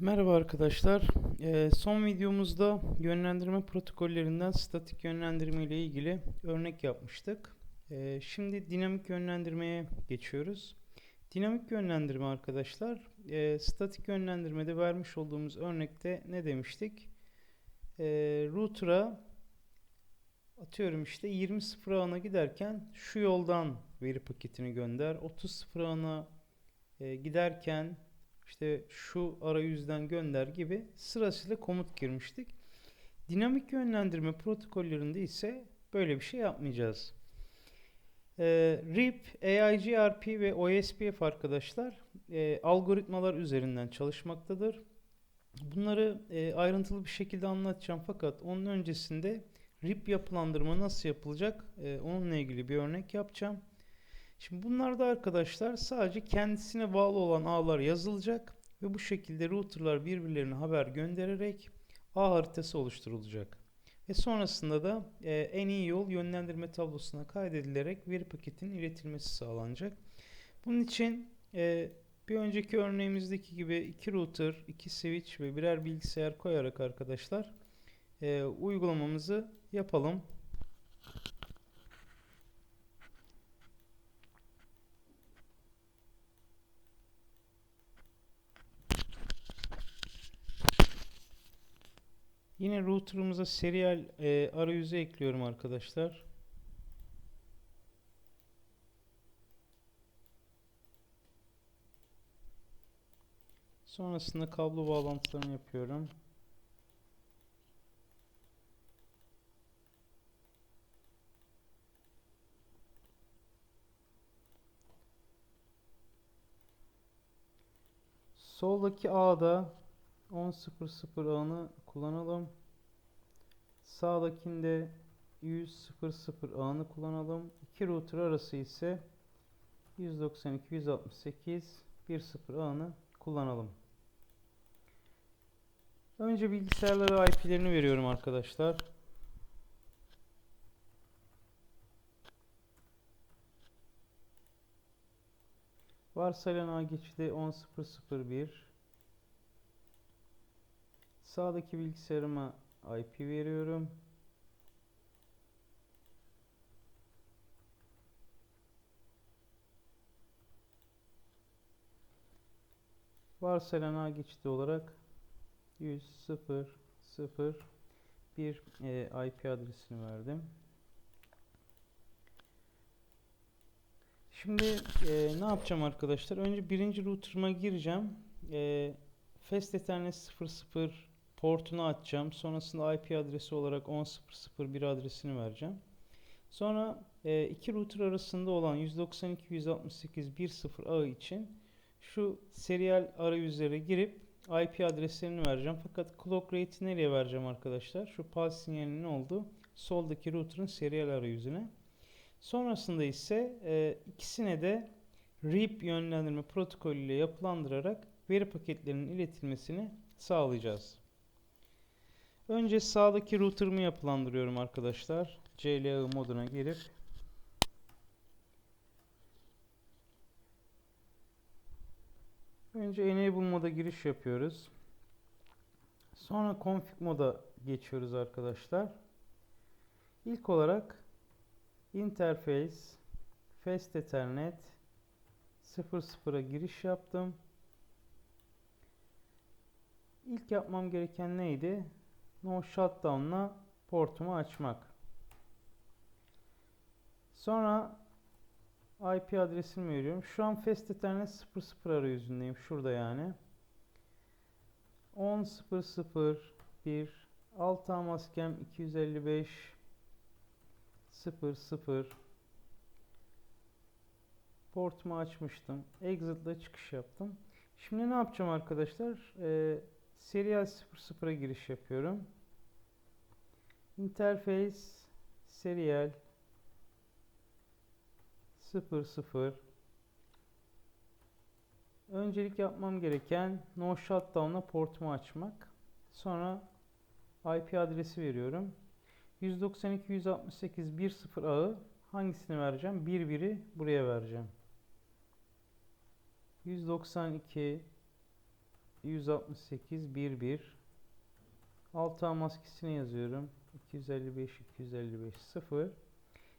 Merhaba arkadaşlar. Ee, son videomuzda yönlendirme protokollerinden statik yönlendirme ile ilgili örnek yapmıştık. Ee, şimdi dinamik yönlendirmeye geçiyoruz. Dinamik yönlendirme arkadaşlar, e, statik yönlendirmede vermiş olduğumuz örnekte ne demiştik? E, router'a atıyorum işte 20.0 ağına giderken şu yoldan veri paketini gönder. 30.0 ağına e, giderken işte şu arayüzden gönder gibi sırasıyla komut girmiştik. Dinamik yönlendirme protokollerinde ise böyle bir şey yapmayacağız. Ee, RIP, AIGRP ve OSPF arkadaşlar e, algoritmalar üzerinden çalışmaktadır. Bunları e, ayrıntılı bir şekilde anlatacağım fakat onun öncesinde RIP yapılandırma nasıl yapılacak e, onunla ilgili bir örnek yapacağım. Şimdi bunlarda arkadaşlar sadece kendisine bağlı olan ağlar yazılacak ve bu şekilde routerlar birbirlerine haber göndererek ağ haritası oluşturulacak. Ve sonrasında da e, en iyi yol yönlendirme tablosuna kaydedilerek veri paketinin iletilmesi sağlanacak. Bunun için e, bir önceki örneğimizdeki gibi iki router, iki switch ve birer bilgisayar koyarak arkadaşlar e, uygulamamızı yapalım. Yine router'ımıza serial e, arayüzü ekliyorum arkadaşlar. Sonrasında kablo bağlantılarını yapıyorum. Soldaki ağda 10.00 ağını kullanalım. Sağdakinde 100.00 ağını kullanalım. İki router arası ise 192.168.1.0 ağını kullanalım. Önce bilgisayarlara IP'lerini veriyorum arkadaşlar. Varsayılan ağ geçidi 10.001 Sağdaki bilgisayarıma IP veriyorum. Ağ geçidi olarak 100 0 0 bir e, IP adresini verdim. Şimdi e, ne yapacağım arkadaşlar? Önce birinci router'ıma gireceğim. E, Fast Ethernet 00 portunu açacağım. Sonrasında IP adresi olarak 10.0.0.1 adresini vereceğim. Sonra e, iki router arasında olan 192.168.1.0 ağı için şu serial arayüzlere girip IP adreslerini vereceğim. Fakat clock rate'i nereye vereceğim arkadaşlar? Şu pulse sinyalinin olduğu soldaki router'ın serial arayüzüne. Sonrasında ise e, ikisine de RIP yönlendirme protokolü ile yapılandırarak veri paketlerinin iletilmesini sağlayacağız. Önce sağdaki router'ımı yapılandırıyorum arkadaşlar. CLI moduna girip Önce enable moda giriş yapıyoruz. Sonra config moda geçiyoruz arkadaşlar. İlk olarak interface fast ethernet 00'a giriş yaptım. İlk yapmam gereken neydi? No shutdown'la portumu açmak. Sonra IP adresimi veriyorum. Şu an Fast Ethernet 00 arayüzündeyim. Şurada yani. 10.0.0.1 alt ağ maskem 255 00 portumu açmıştım. Exit ile çıkış yaptım. Şimdi ne yapacağım arkadaşlar? Ee, Serial 00'a giriş yapıyorum. Interface Serial 00 Öncelik yapmam gereken No Shutdown'la portumu açmak. Sonra IP adresi veriyorum. 192.168.1.0 ağı hangisini vereceğim? 1.1'i buraya vereceğim. 192 168.1.1 Alt ağ maskesini yazıyorum. 255 255 0.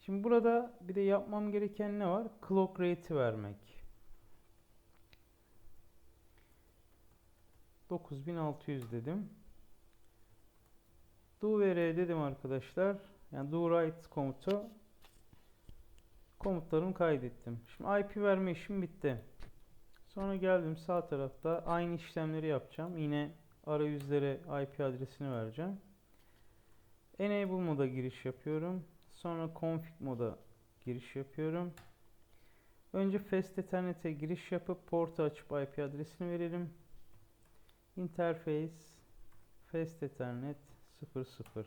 Şimdi burada bir de yapmam gereken ne var? Clock rate'i vermek. 9600 dedim. Do ve dedim arkadaşlar. Yani do write komutu komutlarımı kaydettim. Şimdi IP verme işim bitti. Sonra geldim sağ tarafta aynı işlemleri yapacağım. Yine arayüzlere IP adresini vereceğim. Enable moda giriş yapıyorum. Sonra config moda giriş yapıyorum. Önce Fast Ethernet'e giriş yapıp portu açıp IP adresini verelim. Interface Fast Ethernet 00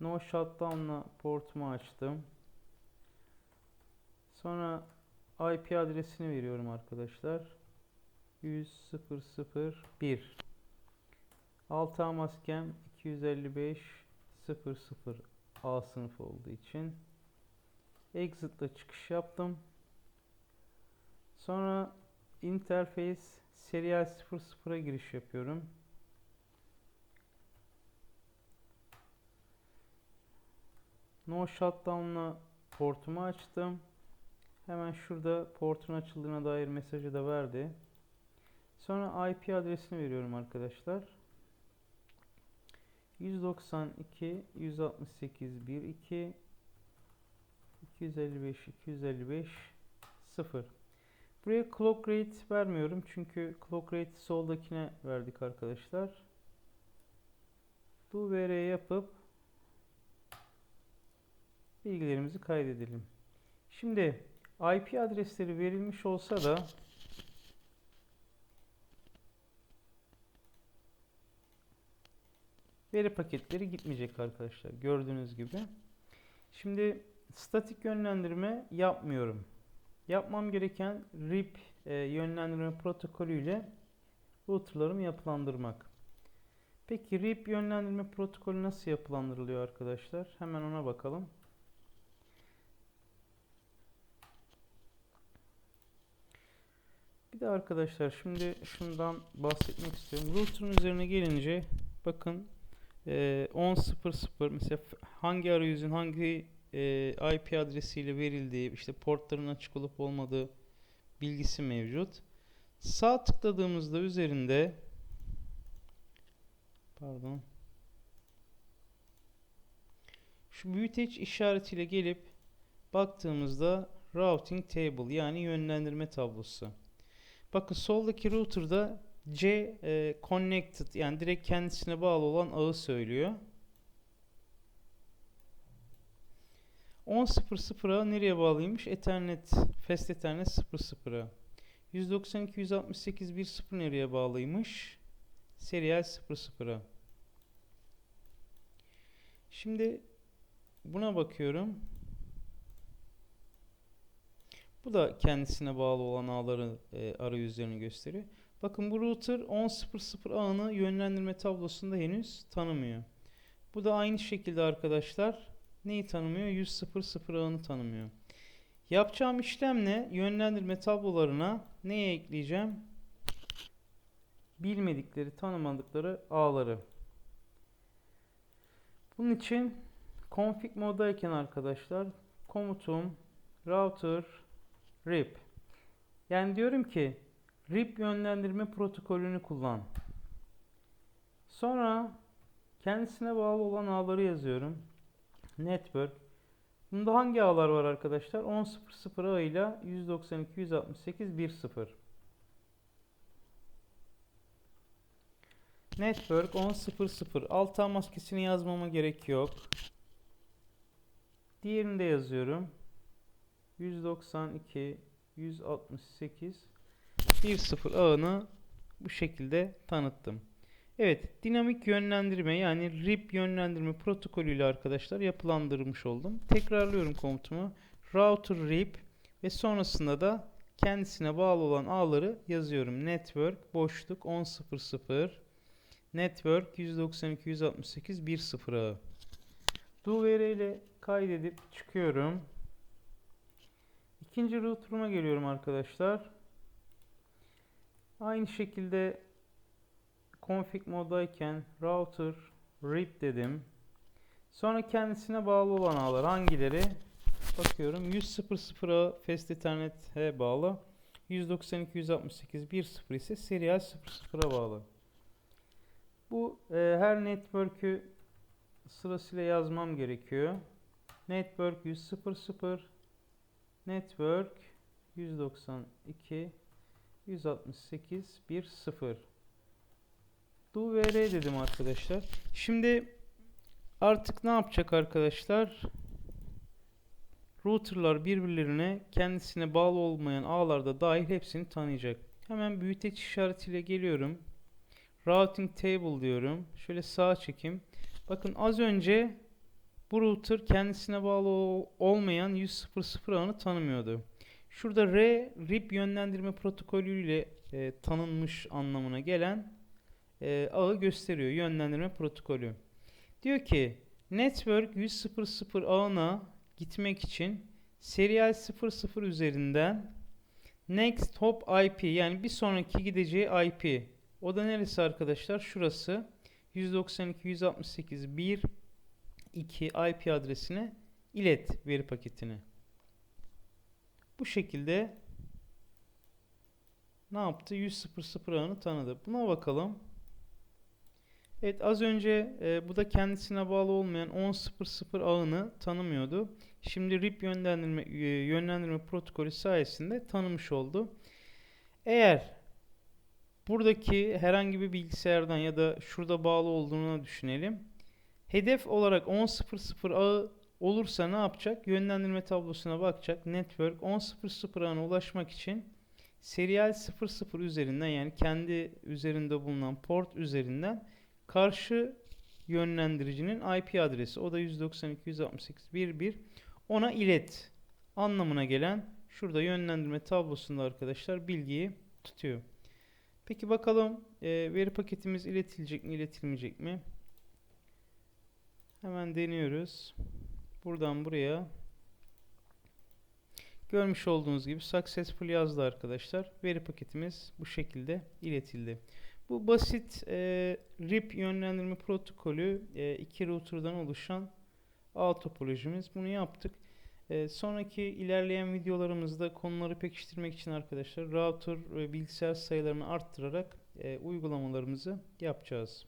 No Shutdown'la portumu açtım. Sonra IP adresini veriyorum arkadaşlar. 100.0.0.1 Alt ağ maskem 255.0.0 A sınıfı olduğu için Exit'la çıkış yaptım. Sonra Interface Serial 00'a giriş yapıyorum. No Shutdown'la portumu açtım. Hemen şurada portun açıldığına dair mesajı da verdi. Sonra IP adresini veriyorum arkadaşlar. 192 168 12 255 255 0 Buraya clock rate vermiyorum çünkü clock rate soldakine verdik arkadaşlar. Do vr yapıp bilgilerimizi kaydedelim. Şimdi IP adresleri verilmiş olsa da veri paketleri gitmeyecek arkadaşlar. Gördüğünüz gibi. Şimdi statik yönlendirme yapmıyorum. Yapmam gereken RIP e, yönlendirme protokolü ile routerlarımı yapılandırmak. Peki RIP yönlendirme protokolü nasıl yapılandırılıyor arkadaşlar? Hemen ona bakalım. De arkadaşlar şimdi şundan bahsetmek istiyorum. Router'ın üzerine gelince bakın e, 10.00 mesela hangi arayüzün hangi e, IP adresiyle verildiği, işte portların açık olup olmadığı bilgisi mevcut. Sağ tıkladığımızda üzerinde pardon şu büyüteç işaretiyle gelip baktığımızda routing table yani yönlendirme tablosu. Bakın soldaki router'da C e, connected yani direkt kendisine bağlı olan ağı söylüyor. 10.00'a nereye bağlıymış? Ethernet, Fast Ethernet 00'a. 192.168.1.0 nereye bağlıymış? Serial 00'a. Şimdi buna bakıyorum. Bu da kendisine bağlı olan ağların e, arayüzlerini gösteriyor. Bakın bu router 10.00 ağını yönlendirme tablosunda henüz tanımıyor. Bu da aynı şekilde arkadaşlar neyi tanımıyor? 100.00 ağını tanımıyor. Yapacağım işlemle yönlendirme tablolarına neye ekleyeceğim? Bilmedikleri, tanımadıkları ağları. Bunun için config moddayken arkadaşlar komutum router RIP. Yani diyorum ki RIP yönlendirme protokolünü kullan. Sonra kendisine bağlı olan ağları yazıyorum. Network. Bunda hangi ağlar var arkadaşlar? 10.00 ağ ile 192.168.1.0 Network 10.00 alt ağ maskesini yazmama gerek yok. Diğerini de yazıyorum. 192 168 1.0 ağını bu şekilde tanıttım. Evet, dinamik yönlendirme yani RIP yönlendirme protokolüyle arkadaşlar yapılandırmış oldum. Tekrarlıyorum komutumu. Router RIP ve sonrasında da kendisine bağlı olan ağları yazıyorum. Network boşluk 10.00 Network 192.168.1.0 ağı. Do ile kaydedip çıkıyorum. İkinci router'ıma geliyorum arkadaşlar. Aynı şekilde config moddayken router rip dedim. Sonra kendisine bağlı olan ağlar hangileri? Bakıyorum 100.00 ağı Fast Ethernet'e bağlı. 192.168.1.0 ise serial 00'a bağlı. Bu e, her network'ü sırasıyla yazmam gerekiyor. Network 100.00 Network 192 168 1.0 Do vr dedim arkadaşlar. Şimdi artık ne yapacak arkadaşlar? Router'lar birbirlerine kendisine bağlı olmayan ağlarda dahil hepsini tanıyacak. Hemen büyüteç işaretiyle geliyorum. Routing table diyorum. Şöyle sağa çekeyim. Bakın az önce bu router kendisine bağlı ol- olmayan 100.00 ağını tanımıyordu. Şurada R, RIP yönlendirme protokolü ile e, tanınmış anlamına gelen e, ağı gösteriyor. Yönlendirme protokolü. Diyor ki Network 100.00 ağına gitmek için serial 00 üzerinden next hop IP yani bir sonraki gideceği IP. O da neresi arkadaşlar? Şurası 192.168.1 2 IP adresine ilet veri paketini. Bu şekilde ne yaptı? 100.00 ağını tanıdı. Buna bakalım. Evet az önce e, bu da kendisine bağlı olmayan 10.00 ağını tanımıyordu. Şimdi RIP yönlendirme e, yönlendirme protokolü sayesinde tanımış oldu. Eğer buradaki herhangi bir bilgisayardan ya da şurada bağlı olduğunu düşünelim. Hedef olarak 10.00 ağı olursa ne yapacak? Yönlendirme tablosuna bakacak. Network 10.00 ağına ulaşmak için serial 00 üzerinden yani kendi üzerinde bulunan port üzerinden karşı yönlendiricinin IP adresi o da 192.168.1.1 ona ilet anlamına gelen şurada yönlendirme tablosunda arkadaşlar bilgiyi tutuyor. Peki bakalım e, veri paketimiz iletilecek mi iletilmeyecek mi? Hemen deniyoruz. Buradan buraya görmüş olduğunuz gibi successful yazdı arkadaşlar. Veri paketimiz bu şekilde iletildi. Bu basit e, RIP yönlendirme protokolü e, iki router'dan oluşan ağ topolojimiz. Bunu yaptık. E, sonraki ilerleyen videolarımızda konuları pekiştirmek için arkadaşlar router ve bilgisayar sayılarını arttırarak e, uygulamalarımızı yapacağız.